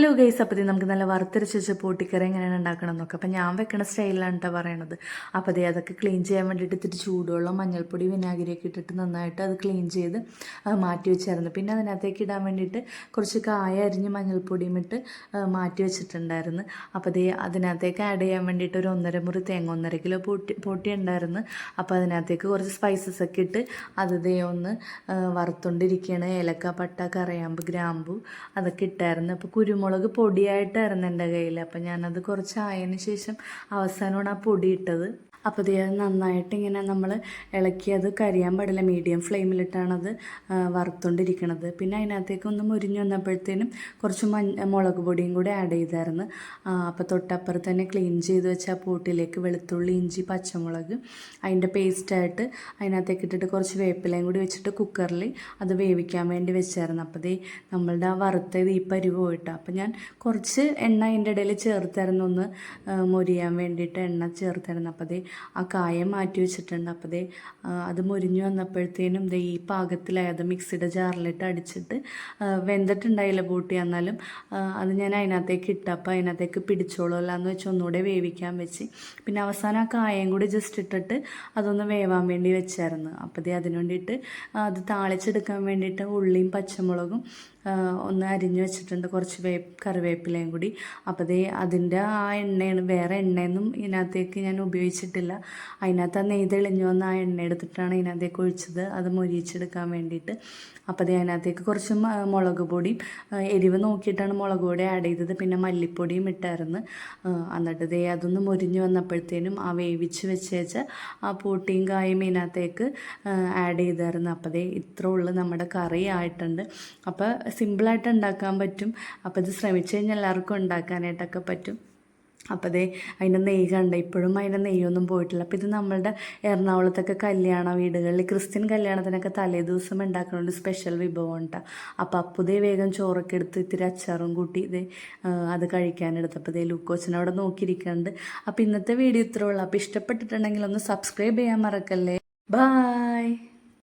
Hello guys അപ്പോൾ നമുക്ക് നല്ല വറുത്തരച്ച് വെച്ച പൊട്ടിക്കറി എങ്ങനെയാണ് ഉണ്ടാക്കണം എന്നൊക്കെ. അപ്പോൾ ഞാൻ വെക്കണ സ്റ്റൈലിലാണ് കേട്ടോ പറയണത്. അപ്പോൾ അതേ അതൊക്കെ ക്ലീൻ ചെയ്യാൻ വേണ്ടിയിട്ട് ഇത്തിരി ചൂടുവെള്ളം മഞ്ഞൾപ്പൊടി വിനാഗിരിയൊക്കെ ഇട്ടിട്ട് നന്നായിട്ട് അത് ക്ലീൻ ചെയ്ത് മാറ്റി വെച്ചായിരുന്നു. പിന്നെ അതിനകത്തേക്ക് ഇടാൻ വേണ്ടിയിട്ട് കുറച്ച് കായ അരിഞ്ഞ് മഞ്ഞൾപ്പൊടിയും ഇട്ട് മാറ്റി വെച്ചിട്ടുണ്ടായിരുന്നു. അപ്പോൾ അതേ അതിനകത്തേക്ക് ആഡ് ചെയ്യാൻ വേണ്ടിയിട്ട് ഒരു ഒന്നര മുറി തേങ്ങ ഒന്നര കിലോ പൊട്ടി പൊട്ടി ഉണ്ടായിരുന്നു. അപ്പോൾ അതിനകത്തേക്ക് കുറച്ച് സ്പൈസസ് ഒക്കെ ഇട്ട് അത് ദേ ഒന്ന് വറുത്തുകൊണ്ടിരിക്കുകയാണ് ഏലക്ക പട്ട കറയാമ്പ് ഗ്രാമ്പു അതൊക്കെ ഇട്ടായിരുന്നു. അപ്പോൾ കുരുമുളക് പൊടിയായിട്ടായിരുന്നു എന്റെ കയ്യിൽ അപ്പം ഞാനത് കുറച്ച് ആയതിനു ശേഷം അവസാനമാണ് ആ പൊടി ഇട്ടത്. അപ്പോൾ ഇത് നന്നായിട്ട് ഇങ്ങനെ നമ്മൾ ഇളക്കി അത് കരിയാൻ പാടില്ല. മീഡിയം ഫ്ലെയിമിലിട്ടാണ് അത് വറുത്തുകൊണ്ടിരിക്കുന്നത് പിന്നെ അതിനകത്തേക്ക് ഒന്ന് മുരിഞ്ഞ് വന്നപ്പോഴത്തേനും കുറച്ച് മഞ്ഞ മുളക് പൊടിയും കൂടി ആഡ് ചെയ്തായിരുന്നു. അപ്പോൾ തൊട്ടപ്പുറത്ത് തന്നെ ക്ലീൻ ചെയ്ത് വെച്ച ആ പൂട്ടിലേക്ക് വെളുത്തുള്ളി ഇഞ്ചി പച്ചമുളക് അതിന്റെ പേസ്റ്റായിട്ട് അതിനകത്തേക്ക് ഇട്ടിട്ട് കുറച്ച് വേപ്പിലയും കൂടി വെച്ചിട്ട് കുക്കറിൽ അത് വേവിക്കാൻ വേണ്ടി വെച്ചായിരുന്നു. അപ്പോൾ ദേ നമ്മളുടെ ആ വറുത്തത് ഈ പരിവ് പോയിട്ട് അപ്പോൾ ഞാൻ കുറച്ച് എണ്ണ അതിന്റെ ഇടയിൽ ചേർത്തായിരുന്നു ഒന്ന് മുരിയാൻ മൊരിയാൻ വേണ്ടിയിട്ട് എണ്ണ ചേർത്തായിരുന്നു അപ്പോൾ ദേ ആ കായം മാറ്റി വെച്ചിട്ടുണ്ട്. അപ്പോൾ ദേ അത് മുരിഞ്ഞു വന്നപ്പോഴത്തേനും ദേ ഈ പാകത്തിലായത് മിക്സിയുടെ ജാറിലിട്ട് അടിച്ചിട്ട് വെന്തിട്ടുണ്ടായില്ല ബൂട്ടി. എന്നാലും അത് ഞാൻ അതിനകത്തേക്ക് ഇട്ട. അപ്പോൾ അതിനകത്തേക്ക് പിടിച്ചോളൂല്ല എന്ന് വെച്ച് ഒന്നുകൂടെ വേവിക്കാൻ വെച്ച്. പിന്നെ അവസാനം ആ കായം കൂടി ജസ്റ്റ് ഇട്ടിട്ട് അതൊന്ന് വേവാൻ വേണ്ടി വെച്ചായിരുന്നു. അപ്പോൾ ദേ അതിനു വേണ്ടിയിട്ട് അത് താളിച്ചെടുക്കാൻ വേണ്ടിയിട്ട് ഉള്ളിയും പച്ചമുളകും ഒന്ന് അരിഞ്ഞു വെച്ചിട്ടുണ്ട്. കുറച്ച് വേ കറിവേപ്പിലയും കൂടി. അപ്പോൾ ദേ അതിന്റെ ആ എണ്ണയാണ്. വേറെ എണ്ണയൊന്നും ഇതിനകത്തേക്ക് ഞാൻ ഉപയോഗിച്ചിട്ടില്ല. അതിനകത്ത് ആ നെയ്ത് എളിഞ്ഞു വന്ന ആ എണ്ണ എടുത്തിട്ടാണ് ഇതിനകത്തേക്ക് ഒഴിച്ചത്. അത് മൊരിയിച്ചെടുക്കാൻ വേണ്ടിയിട്ട്. അപ്പോൾ ദേ അതിനകത്തേക്ക് കുറച്ച് മുളക് പൊടിയും എരിവ് നോക്കിയിട്ടാണ് മുളക് പൊടി ആഡ് ചെയ്തത്. പിന്നെ മല്ലിപ്പൊടിയും ഇട്ടായിരുന്നു. എന്നിട്ട് ദേ അതൊന്ന് മൊരിഞ്ഞ് വന്നപ്പോഴത്തേനും ആ വേവിച്ച് വെച്ചേച്ച ആ പൂട്ടിയും കായും ഇതിനകത്തേക്ക് ആഡ് ചെയ്തായിരുന്നു. അപ്പോൾ ദേ ഇത്ര നമ്മുടെ കറി ആയിട്ടുണ്ട്. അപ്പോൾ സിമ്പിളായിട്ട് ഉണ്ടാക്കാൻ പറ്റും. അപ്പോൾ ഇത് ശ്രമിച്ചു കഴിഞ്ഞാൽ എല്ലാവർക്കും ഉണ്ടാക്കാനായിട്ടൊക്കെ പറ്റും. അപ്പോൾ അതേ അതിന്റെ നെയ്യ് കണ്ട? ഇപ്പോഴും അതിന്റെ നെയ്യൊന്നും പോയിട്ടില്ല. അപ്പോൾ ഇത് നമ്മളുടെ എറണാകുളത്തൊക്കെ കല്യാണ വീടുകളിൽ ക്രിസ്ത്യൻ കല്യാണത്തിനൊക്കെ തലേ ദിവസം ഉണ്ടാക്കുന്ന ഒരു സ്പെഷ്യൽ വിഭവം ഉണ്ടാ? അപ്പോൾ അപ്പുതേ വേഗം ചോറൊക്കെ എടുത്ത് ഇത്തിരി അച്ചാറും കൂട്ടി ഇതേ അത് കഴിക്കാനെടുത്ത് അപ്പോൾ ഇതേ ലൂക്കോച്ചനവിടെ നോക്കിയിരിക്കുന്നുണ്ട് അപ്പോൾ ഇന്നത്തെ വീഡിയോ ഇത്രേ ഉള്ളൂ. അപ്പോൾ ഇഷ്ടപ്പെട്ടിട്ടുണ്ടെങ്കിൽ ഒന്ന് സബ്സ്ക്രൈബ് ചെയ്യാൻ മറക്കല്ലേ. ബായ്